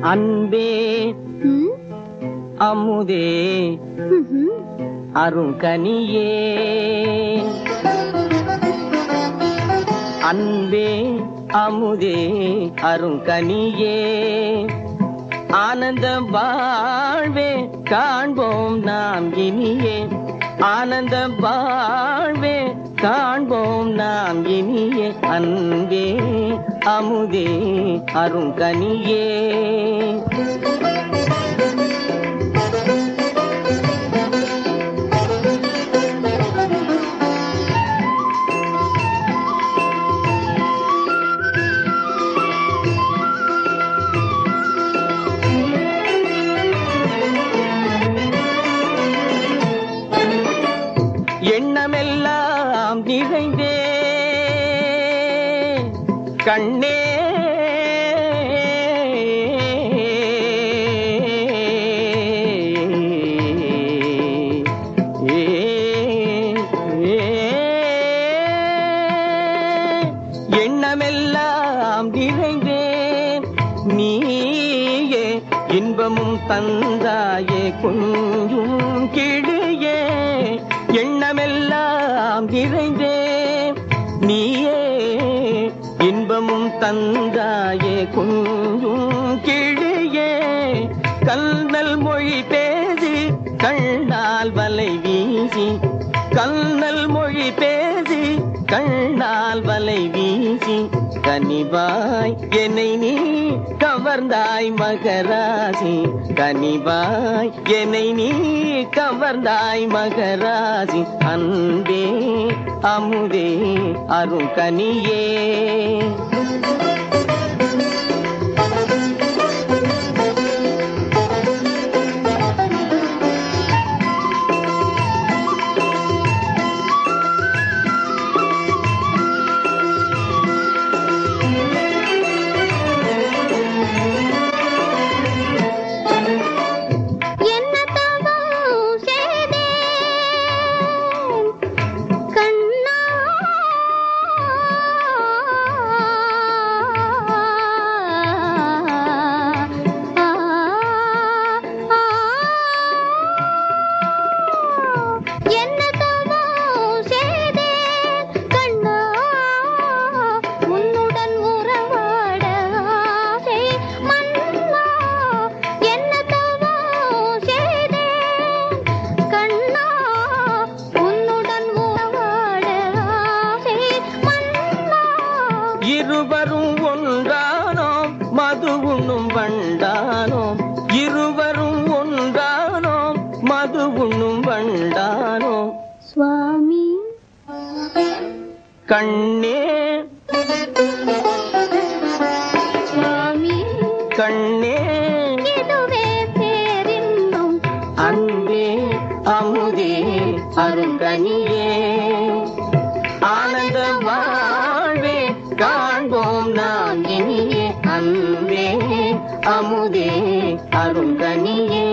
அன்பே அமுதே. அருங்கனியே அன்பே அமுதே அருங்கனியே ஆனந்த வாழ்வே காண்போம் நாம் இனியே. ஆனந்த வாழ்வே காண்போம் நாம் இனியே. அன்பே. அமுதே அருங்கனியே. எண்ணமெல்லாம் நிறைந்தே கண்ணே. எண்ணமெல்லாம் நிறைந்தேன். நீயே இன்பமும் தந்தாயே கொஞ்சும் கிளியே எண்ணமெல்லாம் நிறைந்தேன். இன்பமும் தந்தாயே கொஞ்சும் கிழியே கல்நல் மொழி பேசி கண்ணால் வலை வீசி. கல்நல் மொழி பேசி கண்ணால் வலை வீசி. கனிவாய் என்னை நீ கவர்ந்தாய் மகராசி. கனிவாய் என்னை நீ கவர்ந்தாய் மகராசி. அன்பே அமுதே அருங்கனியே இருவரும் ஒன்றானோம் மது உண்ணும் வண்டானோம் இருவரும் ஒன்றானோம் மது உண்ணும் வண்டானோம் சுவாமி. கண்ணே. சுவாமி. கண்ணே. இதுவே பேரின்பம். அன்பே அமுதே அருங்கனியே அமுதே அருங்கனியே